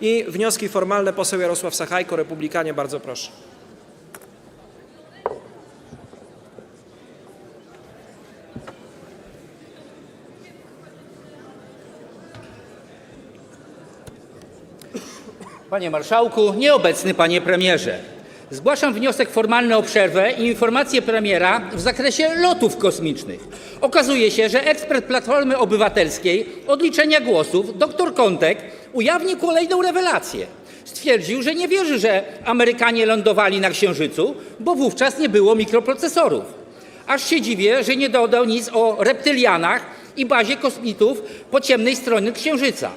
I wnioski formalne poseł Jarosław Sachajko, Republikanie, bardzo proszę. Panie marszałku, nieobecny panie premierze. Zgłaszam wniosek formalny o przerwę i informację premiera w zakresie lotów kosmicznych. Okazuje się, że ekspert Platformy Obywatelskiej od liczenia głosów, dr Kontek, ujawnił kolejną rewelację. Stwierdził, że nie wierzy, że Amerykanie lądowali na Księżycu, bo wówczas nie było mikroprocesorów. Aż się dziwię, że nie dodał nic o reptylianach i bazie kosmitów po ciemnej stronie Księżyca.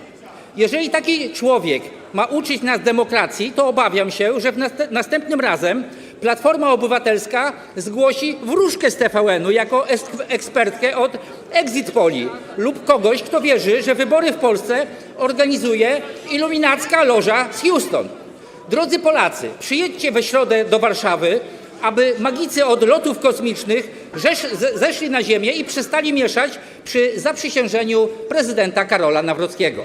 Jeżeli taki człowiek ma uczyć nas demokracji, to obawiam się, że następnym razem Platforma Obywatelska zgłosi wróżkę z TVN-u jako ekspertkę od Exit Poli lub kogoś, kto wierzy, że wybory w Polsce organizuje iluminacka loża z Houston. Drodzy Polacy, przyjedźcie we środę do Warszawy, aby magicy od lotów kosmicznych zeszli na ziemię i przestali mieszać przy zaprzysiężeniu prezydenta Karola Nawrockiego.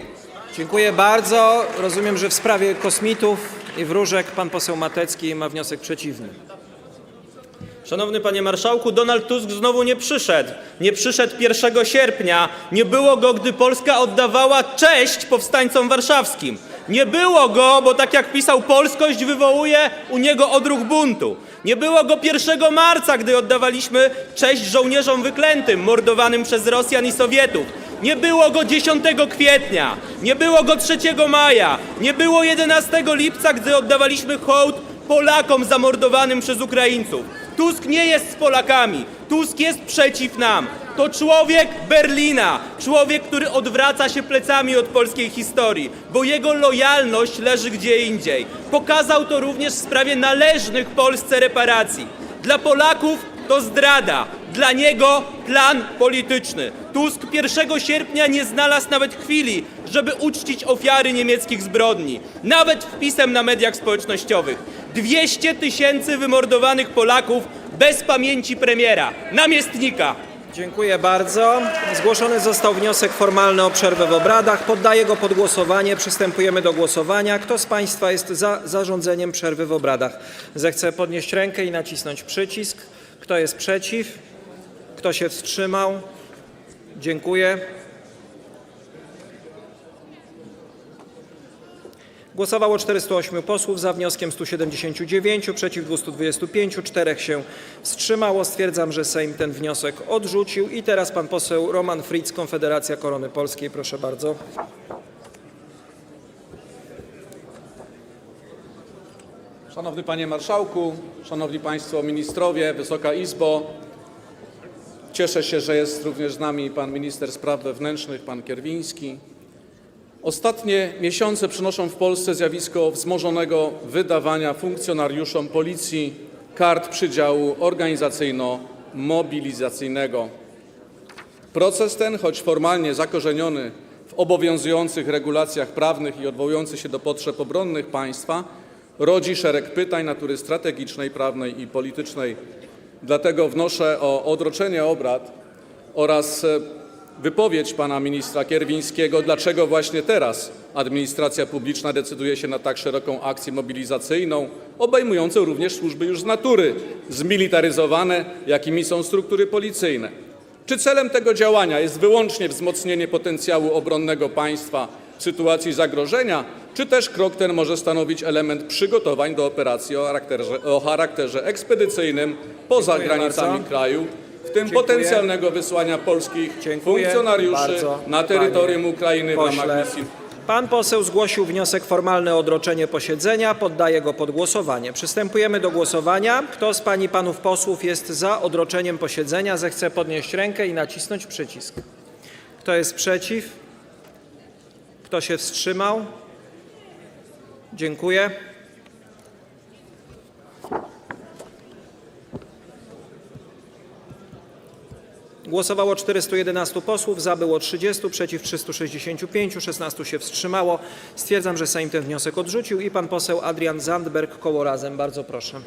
Dziękuję bardzo. Rozumiem, że w sprawie kosmitów i wróżek pan poseł Matecki ma wniosek przeciwny. Szanowny panie marszałku, Donald Tusk znowu nie przyszedł. Nie przyszedł 1 sierpnia. Nie było go, gdy Polska oddawała cześć powstańcom warszawskim. Nie było go, bo tak jak pisał, polskość wywołuje u niego odruch buntu. Nie było go 1 marca, gdy oddawaliśmy cześć żołnierzom wyklętym, mordowanym przez Rosjan i Sowietów. Nie było go 10 kwietnia, nie było go 3 maja, nie było 11 lipca, gdy oddawaliśmy hołd Polakom zamordowanym przez Ukraińców. Tusk nie jest z Polakami, Tusk jest przeciw nam. To człowiek Berlina, człowiek, który odwraca się plecami od polskiej historii, bo jego lojalność leży gdzie indziej. Pokazał to również w sprawie należnych Polsce reparacji. Dla Polaków to zdrada, dla niego plan polityczny. Tusk 1 sierpnia nie znalazł nawet chwili, żeby uczcić ofiary niemieckich zbrodni. Nawet wpisem na mediach społecznościowych. 200 tysięcy wymordowanych Polaków bez pamięci premiera, namiestnika. Dziękuję bardzo. Zgłoszony został wniosek formalny o przerwę w obradach. Poddaję go pod głosowanie. Przystępujemy do głosowania. Kto z Państwa jest za zarządzeniem przerwy w obradach? Zechce podnieść rękę i nacisnąć przycisk. Kto jest przeciw? Kto się wstrzymał? Dziękuję. Głosowało 408 posłów, za wnioskiem 179, przeciw 225, 4 się wstrzymało. Stwierdzam, że Sejm ten wniosek odrzucił. I teraz pan poseł Roman Fritz, Konfederacja Korony Polskiej. Proszę bardzo. Szanowny Panie Marszałku, Szanowni Państwo Ministrowie, Wysoka Izbo. Cieszę się, że jest również z nami Pan Minister Spraw Wewnętrznych, Pan Kierwiński. Ostatnie miesiące przynoszą w Polsce zjawisko wzmożonego wydawania funkcjonariuszom Policji kart przydziału organizacyjno-mobilizacyjnego. Proces ten, choć formalnie zakorzeniony w obowiązujących regulacjach prawnych i odwołujący się do potrzeb obronnych państwa, rodzi szereg pytań natury strategicznej, prawnej i politycznej. Dlatego wnoszę o odroczenie obrad oraz e, wypowiedź pana ministra Kierwińskiego, dlaczego właśnie teraz administracja publiczna decyduje się na tak szeroką akcję mobilizacyjną, obejmującą również służby już z natury zmilitaryzowane, jakimi są struktury policyjne. Czy celem tego działania jest wyłącznie wzmocnienie potencjału obronnego państwa w sytuacji zagrożenia, czy też krok ten może stanowić element przygotowań do operacji o charakterze, o charakterze ekspedycyjnym poza Dziękuję granicami bardzo. kraju, w tym Dziękuję. potencjalnego wysłania polskich Dziękuję funkcjonariuszy bardzo, na terytorium panie Ukrainy w ramach misji Pan poseł zgłosił wniosek formalny o odroczenie posiedzenia. Poddaję go pod głosowanie. Przystępujemy do głosowania. Kto z pań i panów posłów jest za odroczeniem posiedzenia, zechce podnieść rękę i nacisnąć przycisk. Kto jest przeciw? Kto się wstrzymał? Dziękuję. Głosowało 411 posłów, za było 30, przeciw 365, 16 się wstrzymało. Stwierdzam, że Sejm ten wniosek odrzucił i pan poseł Adrian Zandberg, koło Razem. Bardzo proszę.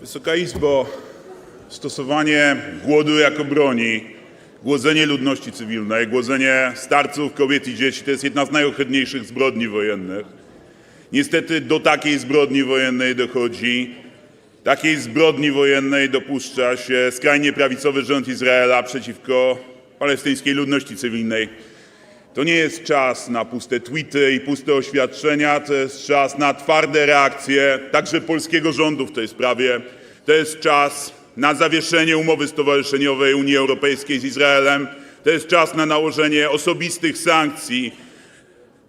Wysoka Izbo, stosowanie głodu jako broni, głodzenie ludności cywilnej, głodzenie starców, kobiet i dzieci to jest jedna z najohydniejszych zbrodni wojennych. Niestety do takiej zbrodni wojennej dochodzi. Takiej zbrodni wojennej dopuszcza się skrajnie prawicowy rząd Izraela przeciwko palestyńskiej ludności cywilnej. To nie jest czas na puste tweety i puste oświadczenia, to jest czas na twarde reakcje, także polskiego rządu w tej sprawie. To jest czas na zawieszenie umowy stowarzyszeniowej Unii Europejskiej z Izraelem. To jest czas na nałożenie osobistych sankcji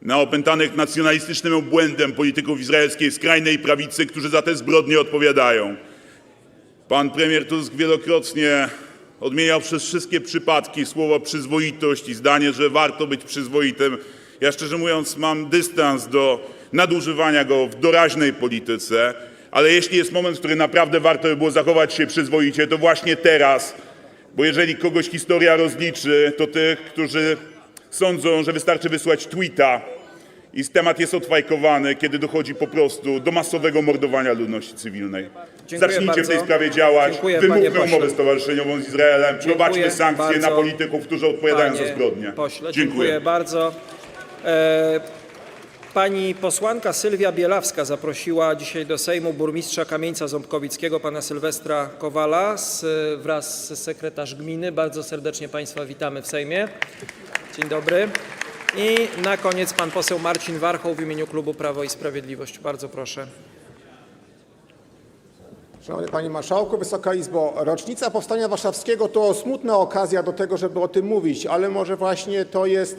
na opętanych nacjonalistycznym obłędem polityków izraelskiej skrajnej prawicy, którzy za te zbrodnie odpowiadają. Pan premier Tusk wielokrotnie odmieniał przez wszystkie przypadki słowo przyzwoitość i zdanie, że warto być przyzwoitym. Ja szczerze mówiąc mam dystans do nadużywania go w doraźnej polityce, ale jeśli jest moment, w którym naprawdę warto by było zachować się przyzwoicie, to właśnie teraz, bo jeżeli kogoś historia rozliczy, to tych, którzy sądzą, że wystarczy wysłać tweeta i temat jest odfajkowany, kiedy dochodzi po prostu do masowego mordowania ludności cywilnej. Dziękuję Zacznijcie w tej bardzo. sprawie działać, Dziękuję, panie wymówmy pośle. umowę stowarzyszeniową z Izraelem, prowadźmy Dziękuję sankcje na bardzo. polityków, którzy odpowiadają za Panie zbrodnie. Pośle, dziękuję, bardzo. E, pani posłanka Sylwia Bielawska zaprosiła dzisiaj do Sejmu burmistrza Kamieńca Ząbkowickiego, pana Sylwestra Kowala z, wraz z sekretarz gminy. Bardzo serdecznie państwa witamy w Sejmie. Dzień dobry. I na koniec pan poseł Marcin Warchoł w imieniu klubu Prawo i Sprawiedliwość. Bardzo proszę. Szanowny Panie Marszałku, Wysoka Izbo, rocznica Powstania Warszawskiego to smutna okazja do tego, żeby o tym mówić, ale może właśnie to jest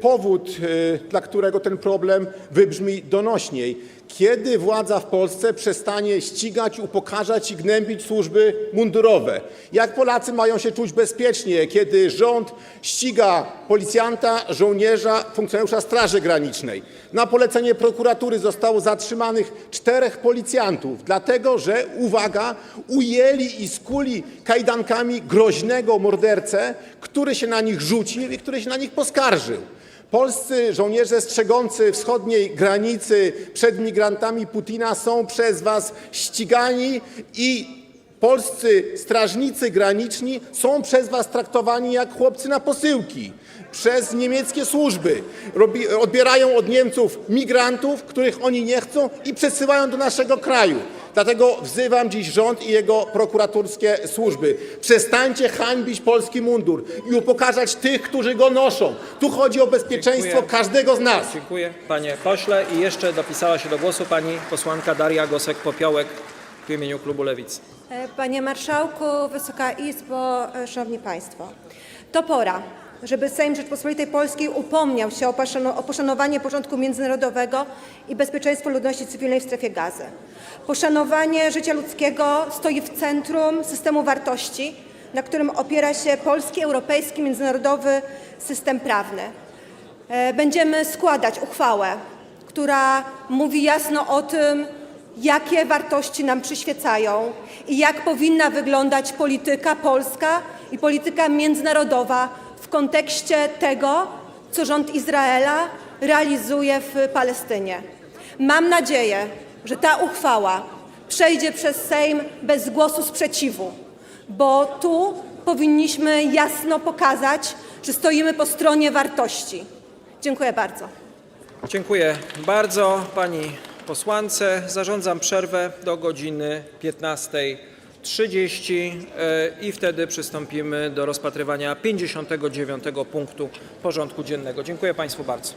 powód, e, dla którego ten problem wybrzmi donośniej. Kiedy władza w Polsce przestanie ścigać, upokarzać i gnębić służby mundurowe? Jak Polacy mają się czuć bezpiecznie, kiedy rząd ściga policjanta, żołnierza, funkcjonariusza Straży Granicznej? Na polecenie prokuratury zostało zatrzymanych czterech policjantów, dlatego że, uwaga, ujęli i skuli kajdankami groźnego mordercę, który się na nich rzucił i który się na nich poskarżył. Polscy żołnierze strzegący wschodniej granicy przed migrantami Putina są przez was ścigani i polscy strażnicy graniczni są przez was traktowani jak chłopcy na posyłki przez niemieckie służby. Robi, odbierają od Niemców migrantów, których oni nie chcą i przesyłają do naszego kraju. Dlatego wzywam dziś rząd i jego prokuratorskie służby. Przestańcie hańbić polski mundur i upokarzać tych, którzy go noszą. Tu chodzi o bezpieczeństwo Dziękuję. każdego z nas. Dziękuję panie pośle i jeszcze dopisała się do głosu pani posłanka Daria Gosek-Popiołek w imieniu klubu Lewicy. E, Panie Marszałku, Wysoka Izbo, e, Szanowni Państwo. To pora, żeby Sejm Rzeczpospolitej Polskiej upomniał się o poszano- o poszanowanie porządku międzynarodowego i bezpieczeństwo ludności cywilnej w strefie gazy. Poszanowanie życia ludzkiego stoi w centrum systemu wartości, na którym opiera się polski, europejski, międzynarodowy system prawny. E, Będziemy składać uchwałę, która mówi jasno o tym, jakie wartości nam przyświecają i jak powinna wyglądać polityka polska i polityka międzynarodowa kontekście tego, co rząd Izraela realizuje w Palestynie. Mam nadzieję, że ta uchwała przejdzie przez Sejm bez głosu sprzeciwu, bo tu powinniśmy jasno pokazać, że stoimy po stronie wartości. Dziękuję bardzo. Dziękuję bardzo pani posłance. Zarządzam przerwę do godziny 15. 30 e, i wtedy przystąpimy do rozpatrywania 59 punktu porządku dziennego. Dziękuję Państwu bardzo.